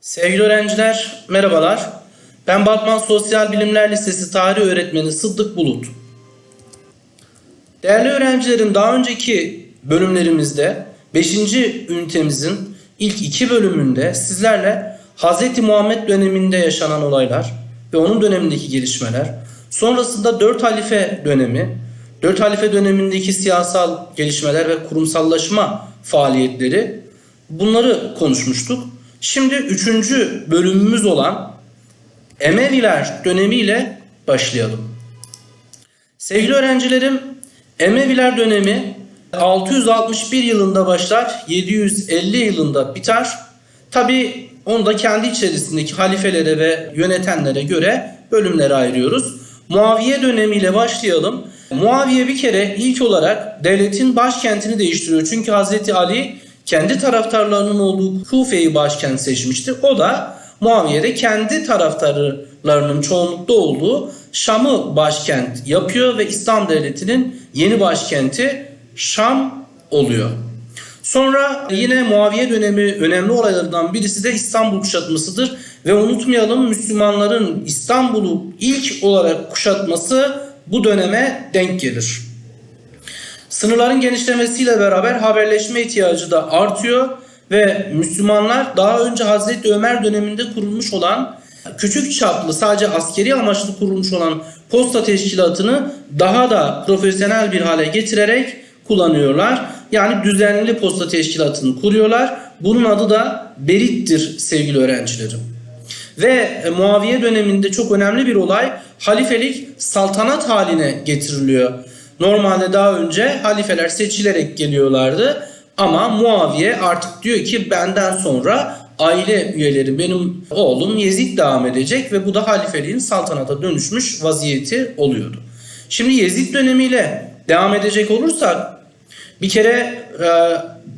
Sevgili öğrenciler, merhabalar. Ben Batman Sosyal Bilimler Lisesi Tarih Öğretmeni Sıddık Bulut. Değerli öğrencilerim, daha önceki bölümlerimizde 5. ünitemizin ilk iki bölümünde sizlerle Hz. Muhammed döneminde yaşanan olaylar ve onun dönemindeki gelişmeler, sonrasında 4 halife dönemi, 4 halife dönemindeki siyasal gelişmeler ve kurumsallaşma faaliyetleri bunları konuşmuştuk. Şimdi üçüncü bölümümüz olan Emeviler dönemiyle başlayalım. Sevgili öğrencilerim, Emeviler dönemi 661 yılında başlar, 750 yılında biter. Tabi onu da kendi içerisindeki halifelere ve yönetenlere göre bölümlere ayırıyoruz. Muaviye dönemiyle başlayalım. Muaviye bir kere ilk olarak devletin başkentini değiştiriyor. Çünkü Hazreti Ali kendi taraftarlarının olduğu Kufe'yi başkent seçmişti. O da Muaviye'de kendi taraftarlarının çoğunlukta olduğu Şam'ı başkent yapıyor ve İslam devletinin yeni başkenti Şam oluyor. Sonra yine Muaviye dönemi önemli olaylarından birisi de İstanbul kuşatmasıdır. Ve unutmayalım Müslümanların İstanbul'u ilk olarak kuşatması bu döneme denk gelir. Sınırların genişlemesiyle beraber haberleşme ihtiyacı da artıyor ve Müslümanlar daha önce Hazreti Ömer döneminde kurulmuş olan küçük çaplı sadece askeri amaçlı kurulmuş olan posta teşkilatını daha da profesyonel bir hale getirerek kullanıyorlar. Yani düzenli posta teşkilatını kuruyorlar. Bunun adı da Berit'tir sevgili öğrencilerim. Ve Muaviye döneminde çok önemli bir olay halifelik saltanat haline getiriliyor. Normalde daha önce halifeler seçilerek geliyorlardı ama Muaviye artık diyor ki benden sonra aile üyeleri benim oğlum Yezid devam edecek ve bu da halifeliğin saltanata dönüşmüş vaziyeti oluyordu. Şimdi Yezid dönemiyle devam edecek olursak bir kere e,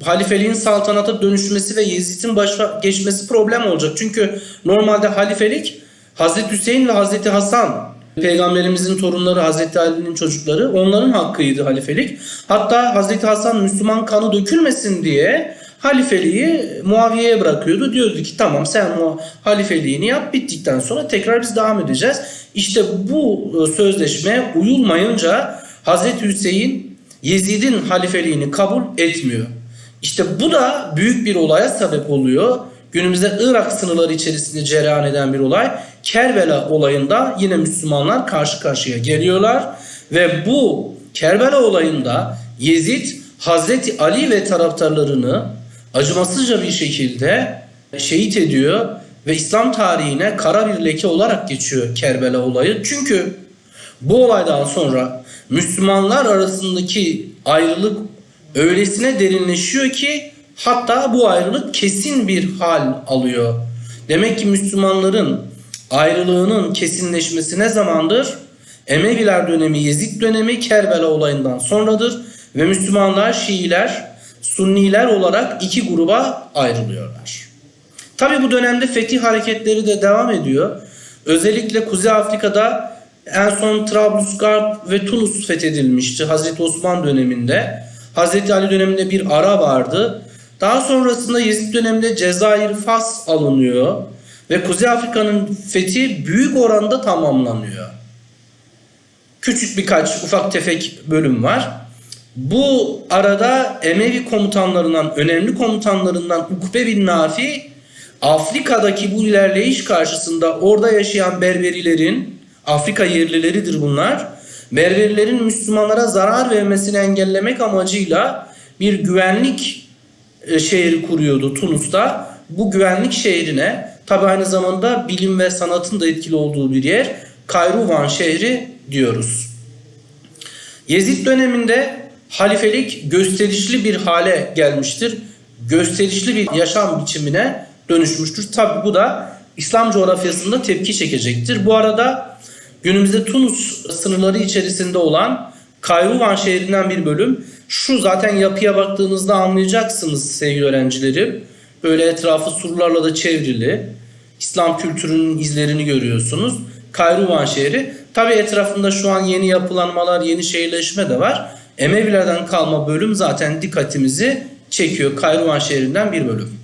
halifeliğin saltanata dönüşmesi ve Yezid'in başa geçmesi problem olacak. Çünkü normalde halifelik Hazreti Hüseyin ve Hazreti Hasan Peygamberimizin torunları Hazreti Ali'nin çocukları onların hakkıydı halifelik. Hatta Hazreti Hasan Müslüman kanı dökülmesin diye halifeliği Muaviye'ye bırakıyordu. Diyordu ki tamam sen o halifeliğini yap bittikten sonra tekrar biz devam edeceğiz. İşte bu e, sözleşmeye uyulmayınca Hazreti Hüseyin Yezid'in halifeliğini kabul etmiyor. İşte bu da büyük bir olaya sebep oluyor. Günümüzde Irak sınırları içerisinde cereyan eden bir olay. Kerbela olayında yine Müslümanlar karşı karşıya geliyorlar ve bu Kerbela olayında Yezid Hazreti Ali ve taraftarlarını acımasızca bir şekilde şehit ediyor ve İslam tarihine kara bir leke olarak geçiyor Kerbela olayı. Çünkü bu olaydan sonra Müslümanlar arasındaki ayrılık öylesine derinleşiyor ki hatta bu ayrılık kesin bir hal alıyor. Demek ki Müslümanların ayrılığının kesinleşmesi ne zamandır? Emeviler dönemi, Yezid dönemi Kerbela olayından sonradır ve Müslümanlar Şiiler, Sunniler olarak iki gruba ayrılıyorlar. Tabi bu dönemde fetih hareketleri de devam ediyor. Özellikle Kuzey Afrika'da en son Trablusgarp ve Tunus fethedilmişti Hazreti Osman döneminde. Hazreti Ali döneminde bir ara vardı. Daha sonrasında Yezid döneminde Cezayir Fas alınıyor ve Kuzey Afrika'nın fethi büyük oranda tamamlanıyor. Küçük birkaç ufak tefek bölüm var. Bu arada Emevi komutanlarından, önemli komutanlarından Ukbe bin Nafi Afrika'daki bu ilerleyiş karşısında orada yaşayan Berberilerin, Afrika yerlileridir bunlar. Berberilerin Müslümanlara zarar vermesini engellemek amacıyla bir güvenlik e, şehri kuruyordu Tunus'ta. Bu güvenlik şehrine tabi aynı zamanda bilim ve sanatın da etkili olduğu bir yer Kayruvan şehri diyoruz. Yezid döneminde halifelik gösterişli bir hale gelmiştir. Gösterişli bir yaşam biçimine dönüşmüştür. Tabi bu da İslam coğrafyasında tepki çekecektir. Bu arada günümüzde Tunus sınırları içerisinde olan Kayruvan şehrinden bir bölüm. Şu zaten yapıya baktığınızda anlayacaksınız sevgili öğrencilerim. Böyle etrafı surlarla da çevrili. İslam kültürünün izlerini görüyorsunuz. Kayruvan şehri. Tabi etrafında şu an yeni yapılanmalar, yeni şehirleşme de var. Emevilerden kalma bölüm zaten dikkatimizi çekiyor. Kayruvan şehrinden bir bölüm.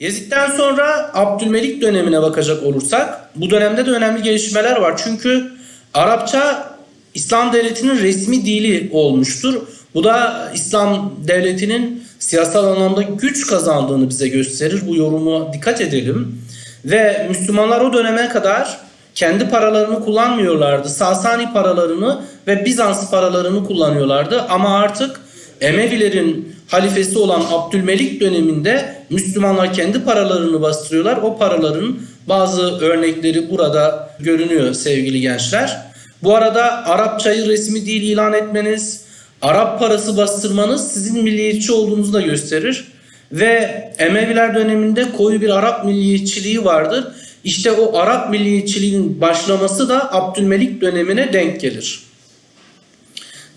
Yezid'den sonra Abdülmelik dönemine bakacak olursak bu dönemde de önemli gelişmeler var. Çünkü Arapça İslam devletinin resmi dili olmuştur. Bu da İslam devletinin siyasal anlamda güç kazandığını bize gösterir. Bu yorumu dikkat edelim. Ve Müslümanlar o döneme kadar kendi paralarını kullanmıyorlardı. Sasani paralarını ve Bizans paralarını kullanıyorlardı. Ama artık Emevilerin halifesi olan Abdülmelik döneminde Müslümanlar kendi paralarını bastırıyorlar. O paraların bazı örnekleri burada görünüyor sevgili gençler. Bu arada Arapçayı resmi dil ilan etmeniz, Arap parası bastırmanız sizin milliyetçi olduğunuzu da gösterir. Ve Emeviler döneminde koyu bir Arap milliyetçiliği vardır. İşte o Arap milliyetçiliğinin başlaması da Abdülmelik dönemine denk gelir.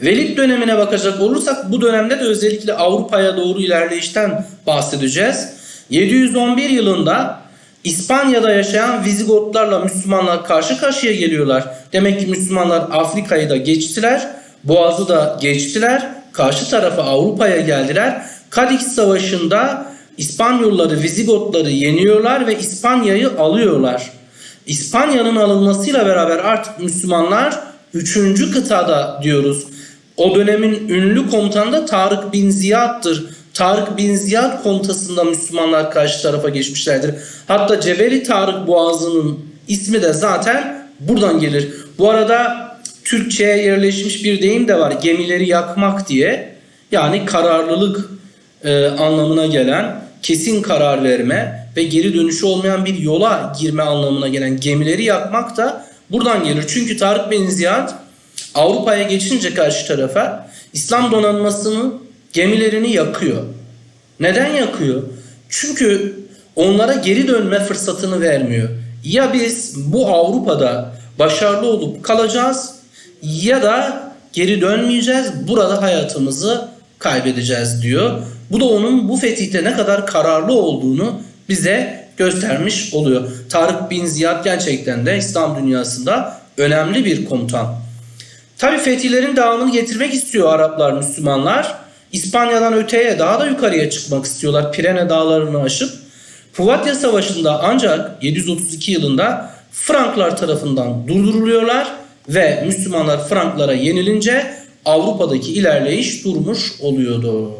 Velid dönemine bakacak olursak bu dönemde de özellikle Avrupa'ya doğru ilerleyişten bahsedeceğiz. 711 yılında İspanya'da yaşayan Vizigotlarla Müslümanlar karşı karşıya geliyorlar. Demek ki Müslümanlar Afrika'yı da geçtiler, Boğaz'ı da geçtiler, karşı tarafa Avrupa'ya geldiler. Kadix Savaşı'nda İspanyolları, Vizigotları yeniyorlar ve İspanya'yı alıyorlar. İspanya'nın alınmasıyla beraber artık Müslümanlar 3. kıtada diyoruz. O dönemin ünlü komutanı da Tarık bin Ziyad'dır. Tarık bin Ziyad komutasında Müslümanlar karşı tarafa geçmişlerdir. Hatta Cebeli Tarık Boğazı'nın ismi de zaten buradan gelir. Bu arada Türkçe'ye yerleşmiş bir deyim de var. Gemileri yakmak diye. Yani kararlılık e, anlamına gelen kesin karar verme ve geri dönüşü olmayan bir yola girme anlamına gelen gemileri yakmak da buradan gelir. Çünkü Tarık bin Ziyad Avrupa'ya geçince karşı tarafa İslam donanmasının gemilerini yakıyor. Neden yakıyor? Çünkü onlara geri dönme fırsatını vermiyor. Ya biz bu Avrupa'da başarılı olup kalacağız ya da geri dönmeyeceğiz. Burada hayatımızı kaybedeceğiz diyor. Bu da onun bu fetihte ne kadar kararlı olduğunu bize göstermiş oluyor. Tarık bin Ziyad gerçekten de İslam dünyasında önemli bir komutan. Tabi fetihlerin devamını getirmek istiyor Araplar, Müslümanlar. İspanya'dan öteye daha da yukarıya çıkmak istiyorlar. Pirene dağlarını aşıp. Puvatya Savaşı'nda ancak 732 yılında Franklar tarafından durduruluyorlar ve Müslümanlar Franklara yenilince Avrupa'daki ilerleyiş durmuş oluyordu.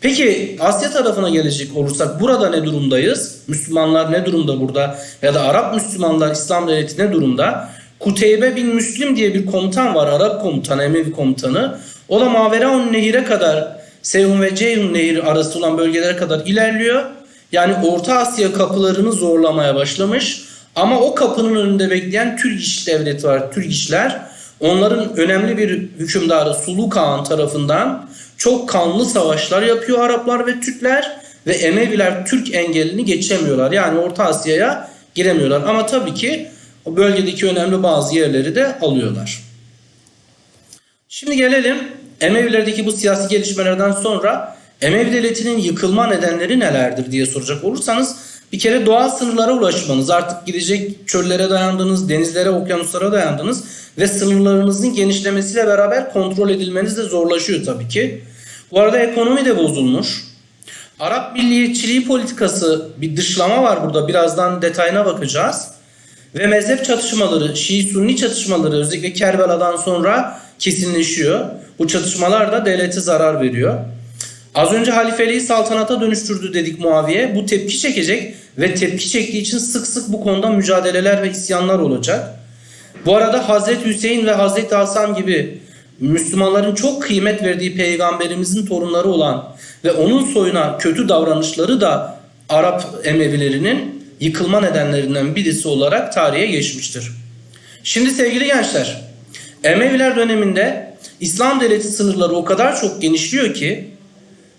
Peki Asya tarafına gelecek olursak burada ne durumdayız? Müslümanlar ne durumda burada? Ya da Arap Müslümanlar İslam devleti ne durumda? Kuteybe bin Müslim diye bir komutan var. Arap komutanı, Emevi komutanı. O da Maveraun Nehir'e kadar Seyhun ve Ceyhun Nehri arası olan bölgelere kadar ilerliyor. Yani Orta Asya kapılarını zorlamaya başlamış. Ama o kapının önünde bekleyen Türk devleti var. Türk işler. Onların önemli bir hükümdarı Sulu Kağan tarafından çok kanlı savaşlar yapıyor Araplar ve Türkler ve Emeviler Türk engelini geçemiyorlar. Yani Orta Asya'ya giremiyorlar. Ama tabii ki o bölgedeki önemli bazı yerleri de alıyorlar. Şimdi gelelim Emevilerdeki bu siyasi gelişmelerden sonra Emevi devletinin yıkılma nedenleri nelerdir diye soracak olursanız bir kere doğal sınırlara ulaşmanız, artık gidecek çöllere dayandınız, denizlere, okyanuslara dayandınız ve sınırlarınızın genişlemesiyle beraber kontrol edilmeniz de zorlaşıyor tabii ki. Bu arada ekonomi de bozulmuş. Arap milliyetçiliği politikası bir dışlama var burada. Birazdan detayına bakacağız. Ve mezhep çatışmaları, Şii-Sunni çatışmaları özellikle Kerbela'dan sonra kesinleşiyor. Bu çatışmalar da devlete zarar veriyor. Az önce halifeliği saltanata dönüştürdü dedik Muaviye. Bu tepki çekecek ve tepki çektiği için sık sık bu konuda mücadeleler ve isyanlar olacak. Bu arada Hazreti Hüseyin ve Hazreti Hasan gibi Müslümanların çok kıymet verdiği peygamberimizin torunları olan ve onun soyuna kötü davranışları da Arap Emevilerinin yıkılma nedenlerinden birisi olarak tarihe geçmiştir. Şimdi sevgili gençler, Emeviler döneminde İslam devleti sınırları o kadar çok genişliyor ki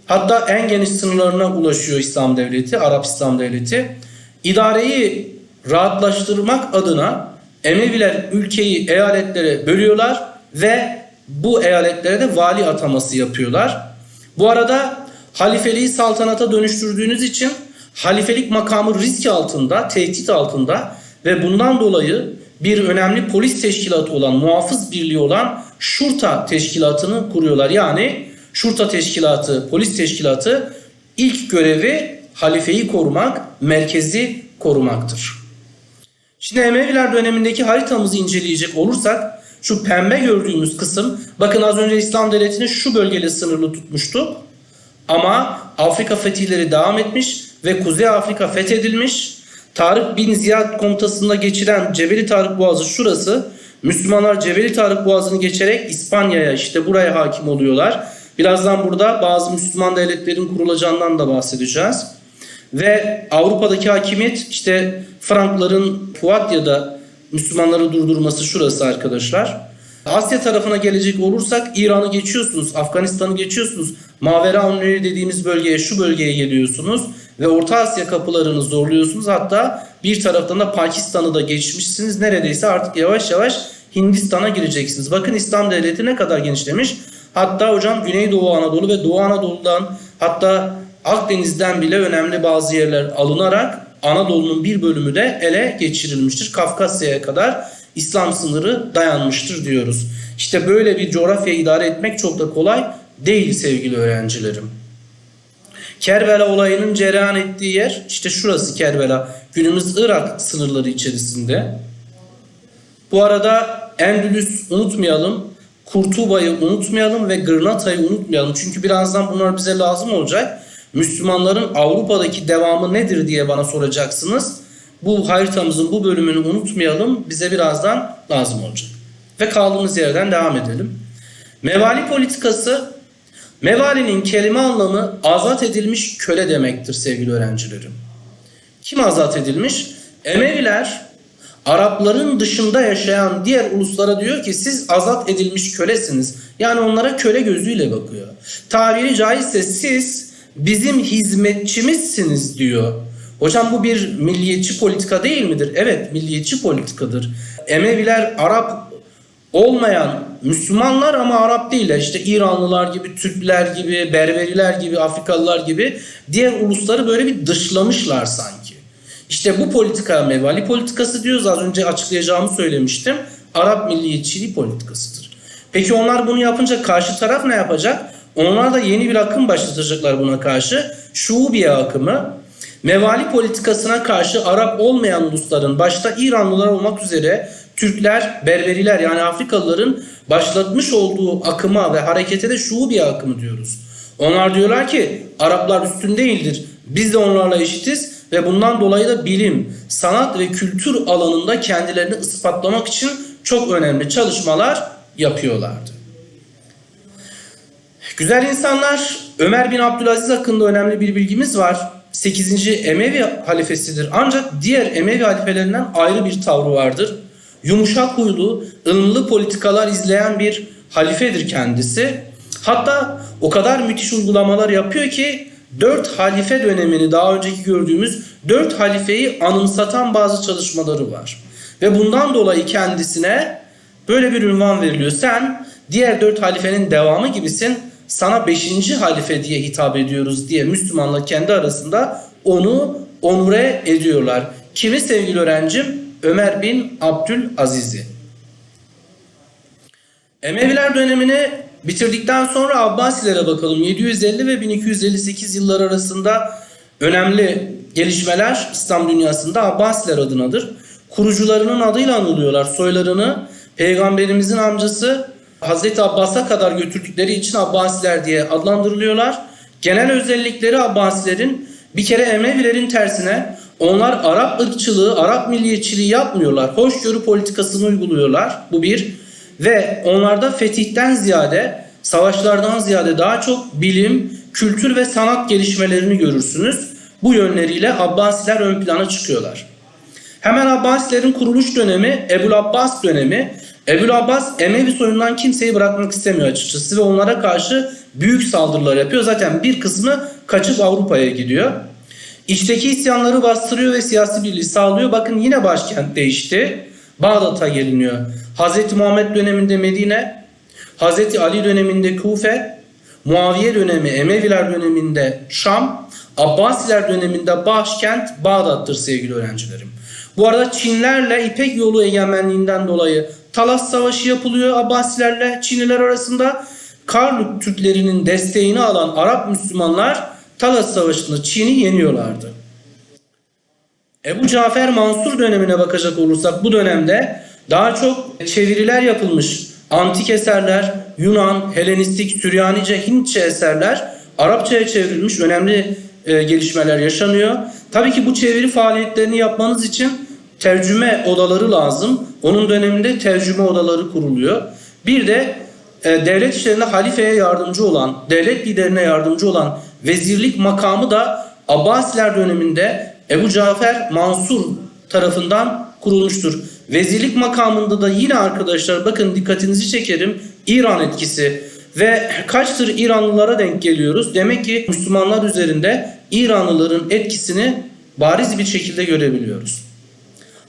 hatta en geniş sınırlarına ulaşıyor İslam devleti, Arap İslam devleti. İdareyi rahatlaştırmak adına Emeviler ülkeyi eyaletlere bölüyorlar ve bu eyaletlere de vali ataması yapıyorlar. Bu arada halifeliği saltanata dönüştürdüğünüz için halifelik makamı risk altında, tehdit altında ve bundan dolayı bir önemli polis teşkilatı olan, muhafız birliği olan Şurta teşkilatını kuruyorlar. Yani Şurta teşkilatı, polis teşkilatı ilk görevi halifeyi korumak, merkezi korumaktır. Şimdi Emeviler dönemindeki haritamızı inceleyecek olursak şu pembe gördüğümüz kısım bakın az önce İslam devletini şu bölgeyle sınırlı tutmuştuk. Ama Afrika fetihleri devam etmiş ve Kuzey Afrika fethedilmiş. Tarık bin Ziyad komutasında geçiren Cebeli Tarık Boğazı şurası. Müslümanlar Cebeli Tarık Boğazı'nı geçerek İspanya'ya işte buraya hakim oluyorlar. Birazdan burada bazı Müslüman devletlerin kurulacağından da bahsedeceğiz. Ve Avrupa'daki hakimiyet işte Frankların Fuatya'da Müslümanları durdurması şurası arkadaşlar. Asya tarafına gelecek olursak İran'ı geçiyorsunuz, Afganistan'ı geçiyorsunuz. Mavera Nehri dediğimiz bölgeye, şu bölgeye geliyorsunuz ve Orta Asya kapılarını zorluyorsunuz. Hatta bir taraftan da Pakistan'ı da geçmişsiniz. Neredeyse artık yavaş yavaş Hindistan'a gireceksiniz. Bakın İslam devleti ne kadar genişlemiş. Hatta hocam Güneydoğu Anadolu ve Doğu Anadolu'dan hatta Akdeniz'den bile önemli bazı yerler alınarak Anadolu'nun bir bölümü de ele geçirilmiştir. Kafkasya'ya kadar İslam sınırı dayanmıştır diyoruz. İşte böyle bir coğrafya idare etmek çok da kolay değil sevgili öğrencilerim. Kerbela olayının cereyan ettiği yer işte şurası Kerbela. Günümüz Irak sınırları içerisinde. Bu arada Endülüs unutmayalım. Kurtuba'yı unutmayalım ve Gırnata'yı unutmayalım. Çünkü birazdan bunlar bize lazım olacak. Müslümanların Avrupa'daki devamı nedir diye bana soracaksınız. Bu haritamızın bu bölümünü unutmayalım. Bize birazdan lazım olacak. Ve kaldığımız yerden devam edelim. Mevali politikası Mevalinin kelime anlamı azat edilmiş köle demektir sevgili öğrencilerim. Kim azat edilmiş? Emeviler Arapların dışında yaşayan diğer uluslara diyor ki siz azat edilmiş kölesiniz. Yani onlara köle gözüyle bakıyor. Tabiri caizse siz bizim hizmetçimizsiniz diyor. Hocam bu bir milliyetçi politika değil midir? Evet milliyetçi politikadır. Emeviler Arap olmayan Müslümanlar ama Arap değiller. İşte İranlılar gibi, Türkler gibi, Berberiler gibi, Afrikalılar gibi diğer ulusları böyle bir dışlamışlar sanki. İşte bu politika mevali politikası diyoruz. Az önce açıklayacağımı söylemiştim. Arap milliyetçiliği politikasıdır. Peki onlar bunu yapınca karşı taraf ne yapacak? Onlar da yeni bir akım başlatacaklar buna karşı. Şubiye akımı. Mevali politikasına karşı Arap olmayan ulusların başta İranlılar olmak üzere Türkler, Berberiler yani Afrikalıların başlatmış olduğu akıma ve harekete de şubiye akımı diyoruz. Onlar diyorlar ki Araplar üstün değildir. Biz de onlarla eşitiz ve bundan dolayı da bilim, sanat ve kültür alanında kendilerini ispatlamak için çok önemli çalışmalar yapıyorlardı. Güzel insanlar Ömer bin Abdülaziz hakkında önemli bir bilgimiz var. 8. Emevi halifesidir. Ancak diğer Emevi halifelerinden ayrı bir tavrı vardır. Yumuşak huylu, ılımlı politikalar izleyen bir halifedir kendisi. Hatta o kadar müthiş uygulamalar yapıyor ki dört halife dönemini daha önceki gördüğümüz dört halifeyi anımsatan bazı çalışmaları var. Ve bundan dolayı kendisine böyle bir ünvan veriliyor. Sen diğer dört halifenin devamı gibisin. Sana beşinci halife diye hitap ediyoruz diye Müslümanlar kendi arasında onu onure ediyorlar. Kimi sevgili öğrencim? Ömer bin Abdülaziz'i. Emeviler dönemini bitirdikten sonra Abbasilere bakalım. 750 ve 1258 yıllar arasında önemli gelişmeler İslam dünyasında Abbasiler adınadır. Kurucularının adıyla anılıyorlar. Soylarını peygamberimizin amcası Hazreti Abbas'a kadar götürdükleri için Abbasiler diye adlandırılıyorlar. Genel özellikleri Abbasilerin bir kere Emevilerin tersine onlar Arap ırkçılığı, Arap milliyetçiliği yapmıyorlar. Hoşgörü politikasını uyguluyorlar. Bu bir. Ve onlarda fetihten ziyade, savaşlardan ziyade daha çok bilim, kültür ve sanat gelişmelerini görürsünüz. Bu yönleriyle Abbasiler ön plana çıkıyorlar. Hemen Abbasilerin kuruluş dönemi Ebul Abbas dönemi. Ebul Abbas Emevi soyundan kimseyi bırakmak istemiyor açıkçası ve onlara karşı büyük saldırılar yapıyor. Zaten bir kısmı kaçıp Avrupa'ya gidiyor. İçteki isyanları bastırıyor ve siyasi birliği sağlıyor. Bakın yine başkent değişti. Bağdat'a geliniyor. Hz. Muhammed döneminde Medine, Hz. Ali döneminde Kufe, Muaviye dönemi Emeviler döneminde Şam, Abbasiler döneminde başkent Bağdat'tır sevgili öğrencilerim. Bu arada Çinlerle İpek yolu egemenliğinden dolayı Talas Savaşı yapılıyor Abbasilerle Çinliler arasında. Karluk Türklerinin desteğini alan Arap Müslümanlar Talas Savaşı'nda Çin'i yeniyorlardı. Ebu Cafer Mansur dönemine bakacak olursak bu dönemde daha çok çeviriler yapılmış. Antik eserler, Yunan, Helenistik, Süryanice, Hintçe eserler Arapçaya çevrilmiş önemli e, gelişmeler yaşanıyor. Tabii ki bu çeviri faaliyetlerini yapmanız için tercüme odaları lazım. Onun döneminde tercüme odaları kuruluyor. Bir de e, devlet işlerinde halifeye yardımcı olan, devlet liderine yardımcı olan vezirlik makamı da Abbasiler döneminde Ebu Cafer Mansur tarafından kurulmuştur. Vezirlik makamında da yine arkadaşlar bakın dikkatinizi çekerim İran etkisi ve kaçtır İranlılara denk geliyoruz. Demek ki Müslümanlar üzerinde İranlıların etkisini bariz bir şekilde görebiliyoruz.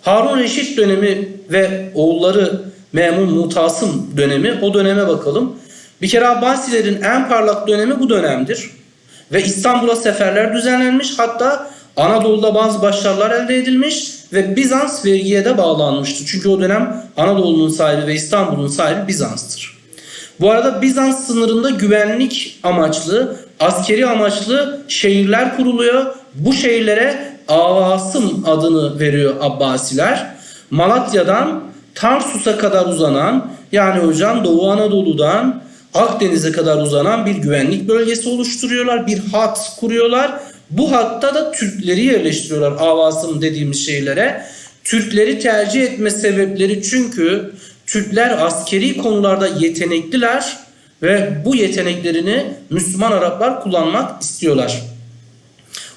Harun Reşit dönemi ve oğulları Memun Mutasım dönemi o döneme bakalım. Bir kere Abbasilerin en parlak dönemi bu dönemdir. Ve İstanbul'a seferler düzenlenmiş hatta Anadolu'da bazı başarılar elde edilmiş ve Bizans vergiye de bağlanmıştı. Çünkü o dönem Anadolu'nun sahibi ve İstanbul'un sahibi Bizans'tır. Bu arada Bizans sınırında güvenlik amaçlı, askeri amaçlı şehirler kuruluyor. Bu şehirlere Avasım adını veriyor Abbasiler. Malatya'dan Tarsus'a kadar uzanan yani hocam Doğu Anadolu'dan Akdeniz'e kadar uzanan bir güvenlik bölgesi oluşturuyorlar. Bir hat kuruyorlar. Bu hatta da Türkleri yerleştiriyorlar Avasım dediğimiz şeylere. Türkleri tercih etme sebepleri çünkü Türkler askeri konularda yetenekliler ve bu yeteneklerini Müslüman Araplar kullanmak istiyorlar.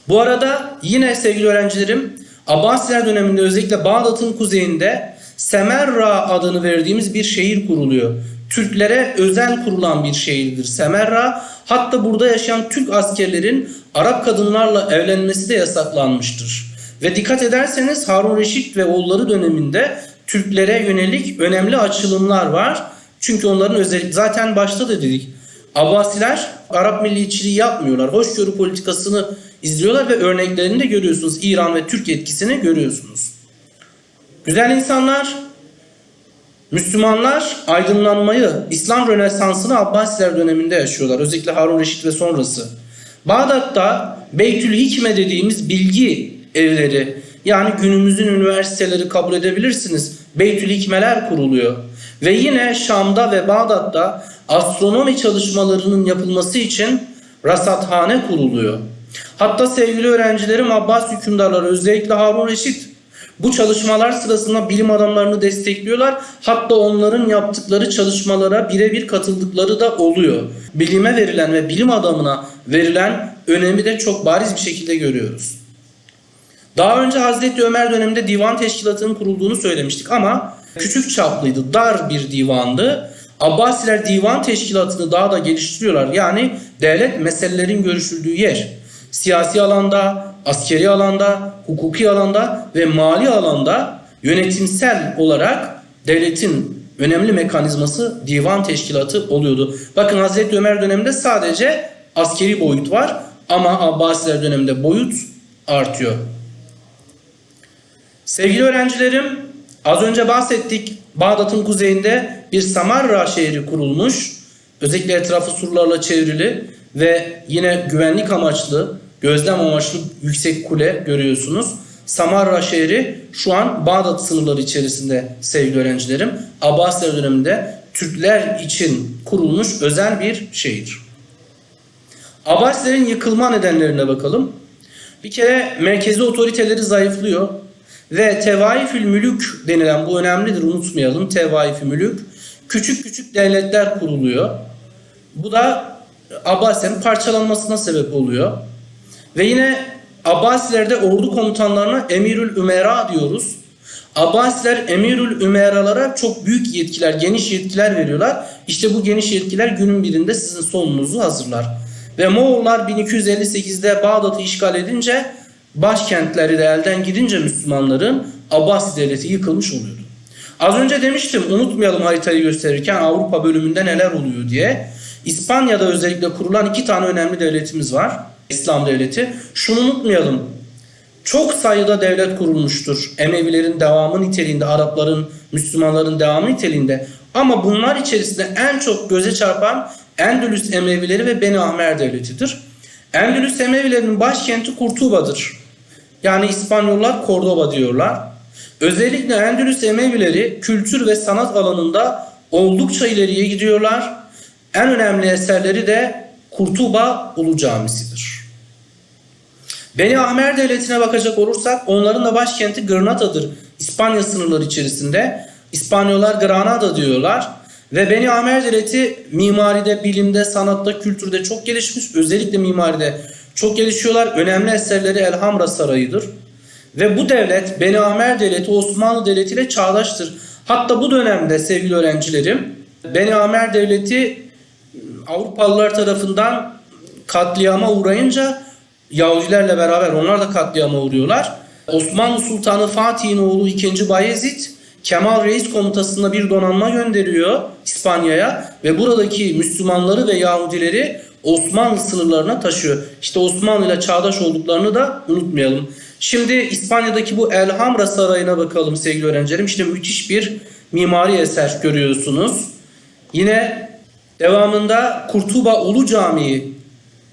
Bu arada yine sevgili öğrencilerim Abbasiler döneminde özellikle Bağdat'ın kuzeyinde Semerra adını verdiğimiz bir şehir kuruluyor. Türklere özel kurulan bir şehirdir Semerra. Hatta burada yaşayan Türk askerlerin Arap kadınlarla evlenmesi de yasaklanmıştır. Ve dikkat ederseniz Harun Reşit ve oğulları döneminde Türklere yönelik önemli açılımlar var. Çünkü onların özellik zaten başta da dedik. Abbasiler Arap milliyetçiliği yapmıyorlar. Hoşgörü politikasını izliyorlar ve örneklerini de görüyorsunuz. İran ve Türk etkisini görüyorsunuz. Güzel insanlar, Müslümanlar aydınlanmayı, İslam Rönesansı'nı Abbasiler döneminde yaşıyorlar. Özellikle Harun Reşit ve sonrası. Bağdat'ta Beytül Hikme dediğimiz bilgi evleri yani günümüzün üniversiteleri kabul edebilirsiniz. Beytül Hikmeler kuruluyor. Ve yine Şam'da ve Bağdat'ta astronomi çalışmalarının yapılması için rasathane kuruluyor. Hatta sevgili öğrencilerim Abbas hükümdarları özellikle Harun Reşit bu çalışmalar sırasında bilim adamlarını destekliyorlar. Hatta onların yaptıkları çalışmalara birebir katıldıkları da oluyor. Bilime verilen ve bilim adamına verilen önemi de çok bariz bir şekilde görüyoruz. Daha önce Hazreti Ömer döneminde divan teşkilatının kurulduğunu söylemiştik ama küçük çaplıydı, dar bir divandı. Abbasiler divan teşkilatını daha da geliştiriyorlar. Yani devlet meselelerin görüşüldüğü yer. Siyasi alanda, askeri alanda, hukuki alanda ve mali alanda yönetimsel olarak devletin önemli mekanizması divan teşkilatı oluyordu. Bakın Hazreti Ömer döneminde sadece askeri boyut var ama Abbasiler döneminde boyut artıyor. Sevgili öğrencilerim, az önce bahsettik. Bağdat'ın kuzeyinde bir Samarra şehri kurulmuş. Özellikle etrafı surlarla çevrili ve yine güvenlik amaçlı, gözlem amaçlı yüksek kule görüyorsunuz. Samarra şehri şu an Bağdat sınırları içerisinde sevgili öğrencilerim. Abbasiler döneminde Türkler için kurulmuş özel bir şehir. Abbasilerin yıkılma nedenlerine bakalım. Bir kere merkezi otoriteleri zayıflıyor. Ve tevaifül mülük denilen bu önemlidir unutmayalım. Tevaifül mülük küçük küçük devletler kuruluyor. Bu da Abbasilerin parçalanmasına sebep oluyor. Ve yine Abbasilerde ordu komutanlarına Emirül Ümera diyoruz. Abbasiler Emirül Ümera'lara çok büyük yetkiler, geniş yetkiler veriyorlar. İşte bu geniş yetkiler günün birinde sizin sonunuzu hazırlar. Ve Moğollar 1258'de Bağdat'ı işgal edince başkentleri de elden gidince Müslümanların Abbasi devleti yıkılmış oluyordu. Az önce demiştim unutmayalım haritayı gösterirken Avrupa bölümünde neler oluyor diye. İspanya'da özellikle kurulan iki tane önemli devletimiz var. İslam devleti. Şunu unutmayalım. Çok sayıda devlet kurulmuştur. Emevilerin devamı niteliğinde, Arapların, Müslümanların devamı niteliğinde. Ama bunlar içerisinde en çok göze çarpan Endülüs Emevileri ve Beni Ahmer devletidir. Endülüs Emevilerinin başkenti Kurtuba'dır. Yani İspanyollar Cordoba diyorlar. Özellikle Endülüs Emevileri kültür ve sanat alanında oldukça ileriye gidiyorlar. En önemli eserleri de Kurtuba Ulu Camisi'dir. Beni Ahmer Devleti'ne bakacak olursak onların da başkenti Granada'dır. İspanya sınırları içerisinde. İspanyollar Granada diyorlar. Ve Beni Ahmer Devleti mimaride, bilimde, sanatta, kültürde çok gelişmiş. Özellikle mimaride çok gelişiyorlar. Önemli eserleri Elhamra Sarayı'dır. Ve bu devlet Beni Ahmer Devleti Osmanlı Devleti ile çağdaştır. Hatta bu dönemde sevgili öğrencilerim Beni Ahmer Devleti Avrupalılar tarafından katliama uğrayınca Yahudilerle beraber onlar da katliama uğruyorlar. Osmanlı Sultanı Fatih'in oğlu 2. Bayezid Kemal Reis komutasında bir donanma gönderiyor İspanya'ya ve buradaki Müslümanları ve Yahudileri Osmanlı sınırlarına taşıyor. İşte Osmanlı ile çağdaş olduklarını da unutmayalım. Şimdi İspanya'daki bu Elhamra Sarayı'na bakalım sevgili öğrencilerim. İşte müthiş bir mimari eser görüyorsunuz. Yine devamında Kurtuba Ulu Camii.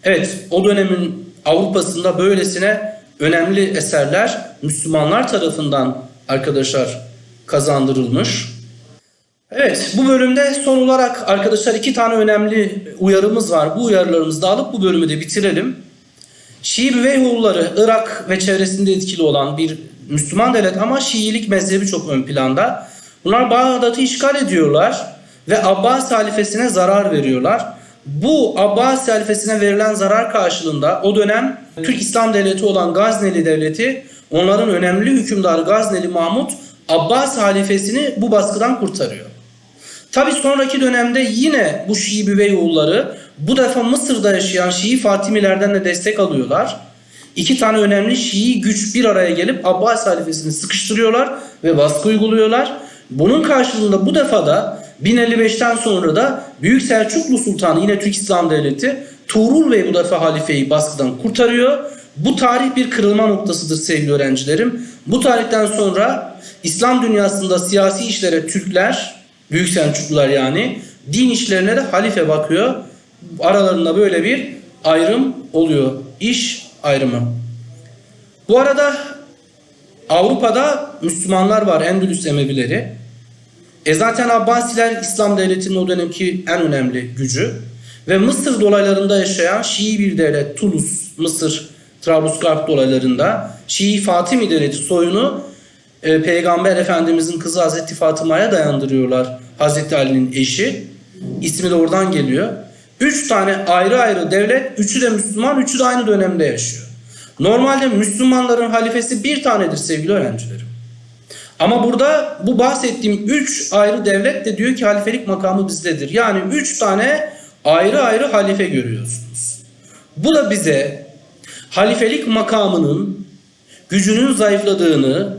Evet o dönemin Avrupa'sında böylesine önemli eserler Müslümanlar tarafından arkadaşlar kazandırılmış. Evet bu bölümde son olarak arkadaşlar iki tane önemli uyarımız var. Bu uyarılarımızı da alıp bu bölümü de bitirelim. Şii Büveyhoğulları Irak ve çevresinde etkili olan bir Müslüman devlet ama Şiilik mezhebi çok ön planda. Bunlar Bağdat'ı işgal ediyorlar ve Abbas halifesine zarar veriyorlar. Bu Abbas halifesine verilen zarar karşılığında o dönem Türk İslam devleti olan Gazneli devleti onların önemli hükümdarı Gazneli Mahmut Abbas halifesini bu baskıdan kurtarıyor. Tabi sonraki dönemde yine bu Şii Büveyhoğulları bu defa Mısır'da yaşayan Şii Fatimilerden de destek alıyorlar. İki tane önemli Şii güç bir araya gelip Abbas halifesini sıkıştırıyorlar ve baskı uyguluyorlar. Bunun karşılığında bu defa da 1055'ten sonra da Büyük Selçuklu Sultanı yine Türk İslam Devleti Tuğrul Bey bu defa halifeyi baskıdan kurtarıyor. Bu tarih bir kırılma noktasıdır sevgili öğrencilerim. Bu tarihten sonra İslam dünyasında siyasi işlere Türkler, Büyük Selçuklular yani, din işlerine de halife bakıyor. Aralarında böyle bir ayrım oluyor. İş ayrımı. Bu arada Avrupa'da Müslümanlar var, Endülüs Emevileri. E zaten Abbasiler İslam devletinin o dönemki en önemli gücü. Ve Mısır dolaylarında yaşayan Şii bir devlet, Tulus, Mısır, Trablusgarp dolaylarında Şii Fatimi devleti soyunu e, Peygamber Efendimizin kızı Hazreti Fatıma'ya dayandırıyorlar. Hazreti Ali'nin eşi. İsmi de oradan geliyor. Üç tane ayrı ayrı devlet, üçü de Müslüman, üçü de aynı dönemde yaşıyor. Normalde Müslümanların halifesi bir tanedir sevgili öğrencilerim. Ama burada bu bahsettiğim üç ayrı devlet de diyor ki halifelik makamı bizdedir. Yani üç tane ayrı ayrı halife görüyorsunuz. Bu da bize halifelik makamının gücünün zayıfladığını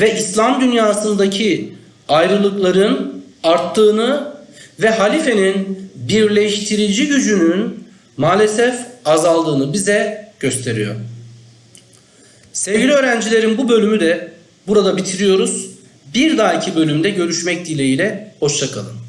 ve İslam dünyasındaki ayrılıkların arttığını ve halifenin birleştirici gücünün maalesef azaldığını bize gösteriyor. Sevgili öğrencilerim bu bölümü de burada bitiriyoruz. Bir dahaki bölümde görüşmek dileğiyle hoşçakalın.